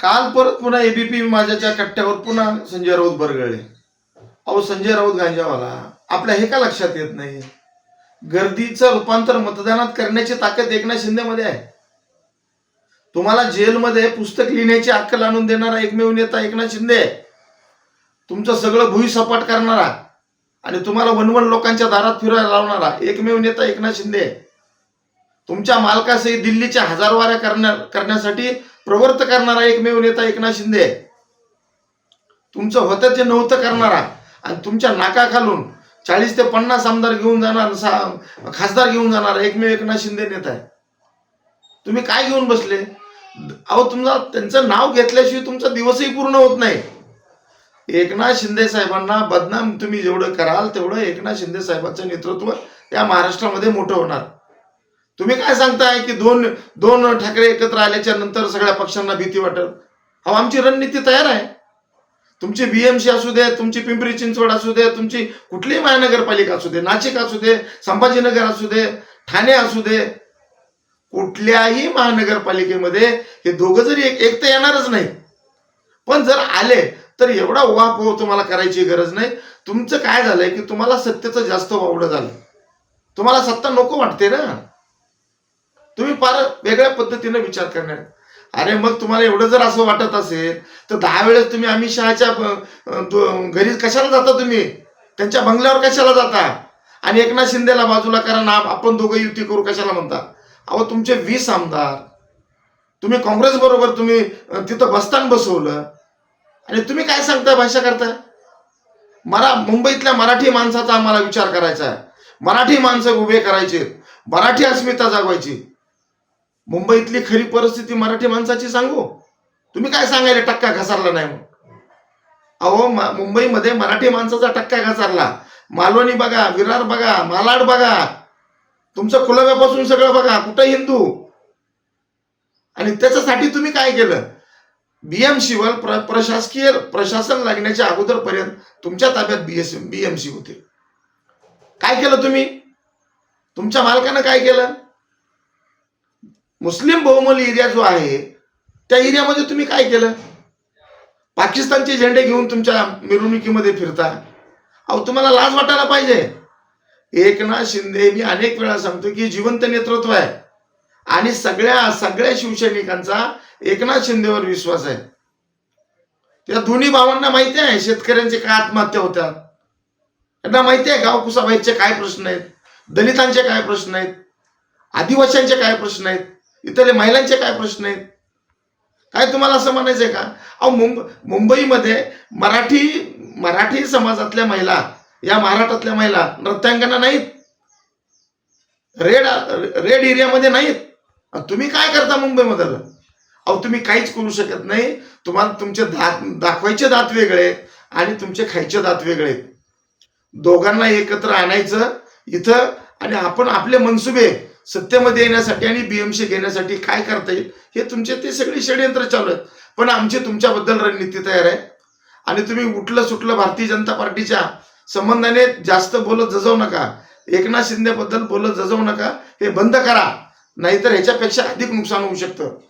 काल परत पुन्हा एबीपी माझ्याच्या कट्ट्यावर पुन्हा संजय राऊत बरगळले. अहो संजय राऊत गांजावाला आपल्या हे का लक्षात येत नाही? गर्दीचं रूपांतर मतदानात करण्याची ताकद एकनाथ शिंदेमध्ये आहे. तुम्हाला जेलमध्ये पुस्तक लिहिण्याची अक्कल आणून देणारा एकमेव नेता एकनाथ शिंदे आहे. तुमचं सगळं भुईसपाट करणारा आणि तुम्हाला वनवन लोकांच्या दारात फिरायला लावणारा एकमेव नेता एकनाथ शिंदे तुमच्या मालकासही दिल्लीच्या हजार वाऱ्या करण्या करण्यासाठी प्रवर्त करणारा एकमेव नेता एकनाथ शिंदे. आहे. तुमचं होतं ते नव्हतं करणारा. आणि तुमच्या नाका खालून चाळीस ते पन्नास आमदार घेऊन जाणार सा- खासदार घेऊन जाणार एकमेव एकनाथ शिंदे नेता आहे तुम्ही काय घेऊन बसले? अहो तुमचा त्यांचं नाव घेतल्याशिवाय तुमचा दिवसही पूर्ण होत नाही. एकनाथ शिंदे साहेबांना बदनाम तुम्ही जेवढं कराल तेवढं एकनाथ शिंदे साहेबांचं नेतृत्व या महाराष्ट्रामध्ये मोठं होणार. तुम्ही काय सांगताय की दोन दोन ठाकरे एकत्र आल्याच्यानंतर सगळ्या पक्षांना भीती वाटेल? अहो आमची रणनीती तयार आहे. तुमची बीएमसी असू दे तुमची पिंपरी चिंचवड असू दे तुमची कुठलीही महानगरपालिका असू दे नाशिक असू दे संभाजीनगर असू दे ठाणे असू दे कुठल्याही महानगरपालिकेमध्ये हे दोघं जरी एक एक तर येणारच नाही. पण जर आले तर एवढा उहापोह तुम्हाला करायची गरज नाही. तुमचं काय झालंय की तुम्हाला सत्तेचं जास्त वावडं झालं. तुम्हाला सत्ता नको वाटते ना? तुम्ही फार वेगळ्या पद्धतीने विचार करणार. अरे मग तुम्हाला एवढं जर असं वाटत असेल तर दहा वेळेस तुम्ही अमित शहाच्या दो- घरी कशाला जाता तुम्ही? त्यांच्या बंगल्यावर कशाला जाता? आणि एकनाथ शिंदेला बाजूला करा ना आपण दोघं युती करू कशाला म्हणता? अहो तुमचे वीस आमदार. तुम्ही काँग्रेस बरोबर तुम्ही तिथं बसतान बसवलं. आणि तुम्ही काय सांगताय भाषा करताय मरा मुंबईतल्या मराठी माणसाचा आम्हाला विचार करायचा आहे. मराठी माणसं उभे करायचे. मराठी अस्मिता जागवायची. मुंबईतली खरी परिस्थिती मराठी माणसाची सांगू? तुम्ही काय सांगायला टक्का घसरला नाही मग अहो मुंबईमध्ये मराठी माणसाचा टक्का घसरला. मालवणी बघा विरार बघा मालाड बघा. तुमचं कुलव्यापासून सगळं बघा कुठं हिंदू? आणि त्याच्यासाठी तुम्ही काय केलं? बीएमसी वर प्र प्रशासकीय प्रशासन लागण्याच्या अगोदरपर्यंत तुमच्या ताब्यात बीएस बीएमसी होते. काय केलं तुम्ही? तुमच्या मालकानं काय केलं? मुस्लिम बहुमल एरिया जो आहे त्या एरियामध्ये तुम्ही काय केलं? पाकिस्तानचे झेंडे घेऊन तुमच्या मिरवणुकीमध्ये फिरता. अहो तुम्हाला लाज वाटायला पाहिजे. एकनाथ शिंदे मी अनेक वेळा सांगतो की जिवंत नेतृत्व आहे. आणि सगळ्या सगळ्या शिवसैनिकांचा एकनाथ शिंदेवर विश्वास आहे. त्या दोन्ही भावांना माहिती आहे शेतकऱ्यांचे काय आत्महत्या होत्या त्यांना माहिती आहे गावकुसाबाईचे काय प्रश्न आहेत दलितांचे काय प्रश्न आहेत आदिवासींचे काय प्रश्न आहेत. इथले महिलांचे काय प्रश्न आहेत? काय तुम्हाला असं म्हणायचंय का? अहो मुंब मुंबईमध्ये मराठी मराठी समाजातल्या महिला या महाराष्ट्रातल्या महिला नृत्यांगना नाहीत. रेड रेड एरियामध्ये नाहीत. तुम्ही काय करता मुंबईमध्ये? अहो तुम्ही काहीच करू शकत नाही. तुम्हाला तुमचे दात दाखवायचे दात वेगळे आहेत आणि तुमचे खायचे दात वेगळे आहेत. दोघांना एकत्र आणायचं इथं आणि आपण आपले मनसुबे सत्तेमध्ये येण्यासाठी आणि बीएमसी घेण्यासाठी काय करता येईल? हे तुमचे ते सगळे षडयंत्र चालू आहेत. पण आमची तुमच्याबद्दल रणनीती तयार आहे. आणि तुम्ही उठलं सुटलं भारतीय जनता पार्टीच्या संबंधाने जास्त बोलत जजवू नका. एकनाथ शिंदे बद्दल बोलत जजवू नका. हे बंद करा. नाहीतर ह्याच्यापेक्षा अधिक नुकसान होऊ शकतं.